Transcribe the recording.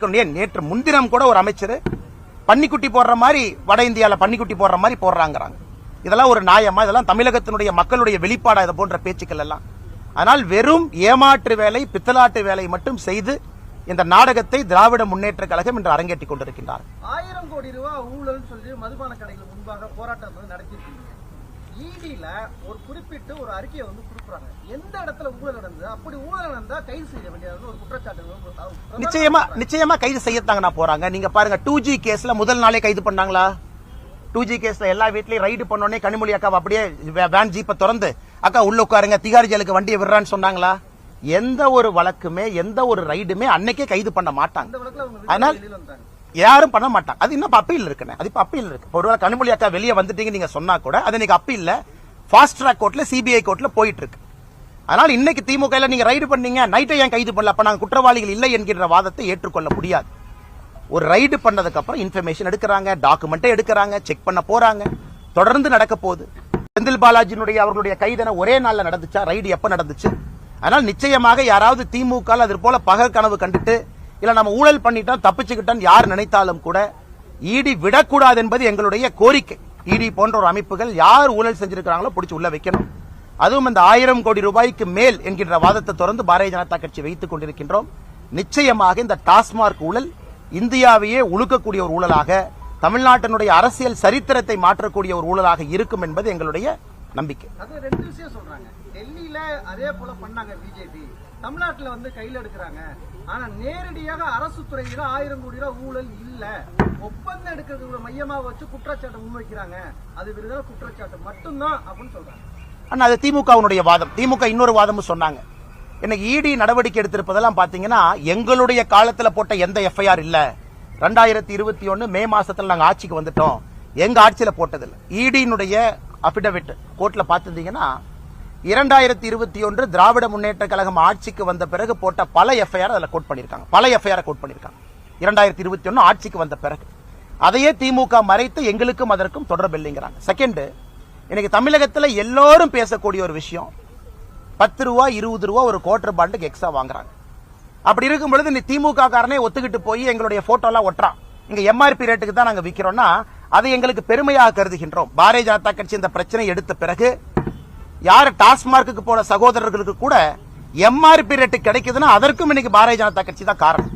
நேற்று முன்தினம் கூட ஒரு அமைச்சர் பன்னிக்குட்டி போடுற மாதிரி வட இந்தியாவில் பன்னிக்குட்டி போடுற மாதிரி போடுறாங்கிறாங்க. இதெல்லாம் ஒரு நியாயமா? இதெல்லாம் தமிழகத்தினுடைய மக்களுடைய வெளிப்பாடா இது போன்ற பேச்சுக்கள் எல்லாம். ஆனால் வெறும் ஏமாற்று வேலை பித்தலாட்டு வேலை மட்டும் செய்து இந்த நாடகத்தை திராவிட முன்னேற்ற கழகம் இன்று அரங்கேற்றிக் கொண்டிருக்கின்றார் ஆயிரம் கோடி ரூபாய் ஊழல் சொல்லி மதுபான கடைகள் முன்பாக போராட்டம் நடத்தி இடியில ஒரு குறிப்பிட்டு ஒரு அறிக்கையை வந்து கொடுக்குறாங்க. எந்த இடத்துல ஊழல் நடந்தது? அப்படி ஊழல் நடந்தா கைது செய்ய வேண்டியது ஒரு குற்றச்சாட்டு நிச்சயமா. நிச்சயமா கைது செய்யத்தாங்கண்ணா போறாங்க. நீங்க பாருங்க டூ ஜி கேஸ்ல முதல் நாளே கைது பண்ணாங்களா? டூ ஜி கேஸ்ல எல்லா வீட்லயும் ரைடு பண்ணோடனே கனிமொழி அக்காவை அப்படியே வேன் ஜீப்பை திறந்து அக்கா உள்ள உட்காருங்க திகாரி ஜெயிலுக்கு வண்டியை விடுறான்னு சொன்னாங்களா? எந்த ஒரு வழக்குமே எந்த ஒரு ரைடுமே அன்னைக்கே கைது பண்ண மாட்டாங்க. அதனால் யாரும் பண்ண மாட்டாங்க. அது இன்னும் அப்பீல் இருக்குண்ணே. அது இப்போ அப்பீல் இருக்கு. ஒருவேளை கனிமொழி அக்கா வெளியே வந்துட்டீங்க நீங்க சொன்னா கூட அது இன்னைக்கு அப்பீல் ஃபாஸ்ட் ட்ராக் கோர்ட்ல சிபிஐ கோர்ட்ல போயிட்டு இருக்கு. அதனால இன்னைக்கு திமுக நீங்க ரைடு பண்ணீங்க நைட்டை ஏன் கைது பண்ணல? அப்ப நாங்க குற்றவாளிகள் இல்லை என்கின்ற வாதத்தை ஏற்றுக்கொள்ள முடியாது. ஒரு ரைடு பண்ணதுக்கு அப்புறம் இன்ஃபர்மேஷன் எடுக்கிறாங்க டாக்குமெண்ட்டை எடுக்கிறாங்க செக் பண்ண போறாங்க. தொடர்ந்து நடக்க போகுது. செந்தில் பாலாஜியினுடைய அவர்களுடைய கைதன ஒரே நாள்ல நடந்துச்சா? ரைடு எப்ப நடந்துச்சு? அதனால் நிச்சயமாக யாராவது திமுக அது போல பகல் கனவு கண்டுட்டு இல்ல நம்ம ஊழல் பண்ணிட்டோம் தப்பிச்சுக்கிட்டோம் யார் நினைத்தாலும் கூட ஈடி விடக்கூடாது என்பது எங்களுடைய கோரிக்கை. ஈடி போன்ற ஒரு அமைப்புகள் யார் ஊழல் செஞ்சிருக்கிறாங்களோ பிடிச்சி உள்ள வைக்கணும். அதுவும் இந்த ஆயிரம் கோடி ரூபாய்க்கு மேல் என்கின்ற வாதத்தை தொடர்ந்து பாரதிய ஜனதா கட்சி வைத்துக் கொண்டிருக்கின்றோம். நிச்சயமாக இந்த டாஸ்மார்க் ஊழல் இந்தியாவையே உழுக்கக்கூடிய ஒரு ஊழலாக தமிழ்நாட்டினுடைய அரசியல் சரித்திரத்தை மாற்றக்கூடிய ஒரு ஊழலாக இருக்கும் என்பது எங்களுடைய நம்பிக்கை. அது ரெண்டு விஷயம் சொல்றாங்க. டெல்லியில அதே போல பண்ணாங்க பிஜேபி. தமிழ்நாட்டுல வந்து கையில் எடுக்கிறாங்க. ஆனா நேரடியாக அரசு துறையில ஆயிரம் கோடி ரூபாய் ஊழல் இல்ல. ஒப்பந்தம் எடுக்கிறது ஒரு மையமா வச்சு குற்றச்சாட்டு முன்வைக்கிறாங்க. அது விருதான குற்றச்சாட்டு மட்டும்தான் அப்படின்னு சொல்றாங்க. ஆனா அது திமுகவினுடைய வாதம். திமுக இன்னொரு வாதமும் சொன்னாங்க. இன்னைக்கு இடி நடவடிக்கை எடுத்திருப்பதெல்லாம் பாத்தீங்கன்னா எங்களுடைய காலத்துல போட்ட எந்த எஃப்ஐஆர் இல்ல. ரெண்டாயிரத்தி இருபத்தி ஒன்னு மே மாசத்துல நாங்க ஆட்சிக்கு வந்துட்டோம். எங்க ஆட்சியில போட்டதில்லை. இடியினுடைய அபிடவிட் கோர்ட்ல பாத்திருந்தீங்கன்னா இரண்டாயிரத்தி இருபத்தி ஒன்று திராவிட முன்னேற்ற கழகம் ஆட்சிக்கு வந்த பிறகு போட்ட பல எஃப்ஐஆர் அதில் கோட் பண்ணியிருக்காங்க. பல எஃப்ஐஆர் கோட் பண்ணியிருக்காங்க. இரண்டாயிரத்தி இருபத்தி ஒன்று ஆட்சிக்கு வந்த பிறகு. அதையே திமுக மறைத்து எங்களுக்கும் அதற்கும் தொடர்பு இல்லைங்கிறாங்க. செகண்டு இன்னைக்கு தமிழகத்தில் எல்லோரும் பேசக்கூடிய ஒரு விஷயம் பத்து ரூபா இருபது ரூபா ஒரு குவார்டர் பாண்டுக்கு எக்ஸ்ட்ரா வாங்குறாங்க. அப்படி இருக்கும் பொழுது இந்த திமுக காரனே ஒத்துக்கிட்டு போய் எங்களுடைய போட்டோலாம் ஒட்டுறான். இங்க எம்ஆர்பி ரேட்டுக்கு தான் நாங்கள் விற்கிறோம்னா அதை எங்களுக்கு பெருமையாக கருதுகின்றோம். பாரதிய ஜனதா கட்சி இந்த பிரச்சனை எடுத்த பிறகு யார் டாஸ்மார்க்கு போன சகோதரர்களுக்கு கூட எம்ஆர்பி ரேட்டு கிடைக்குதுன்னா அதற்கும் இன்னைக்கு பாரதிய ஜனதா கட்சி தான் காரணம்.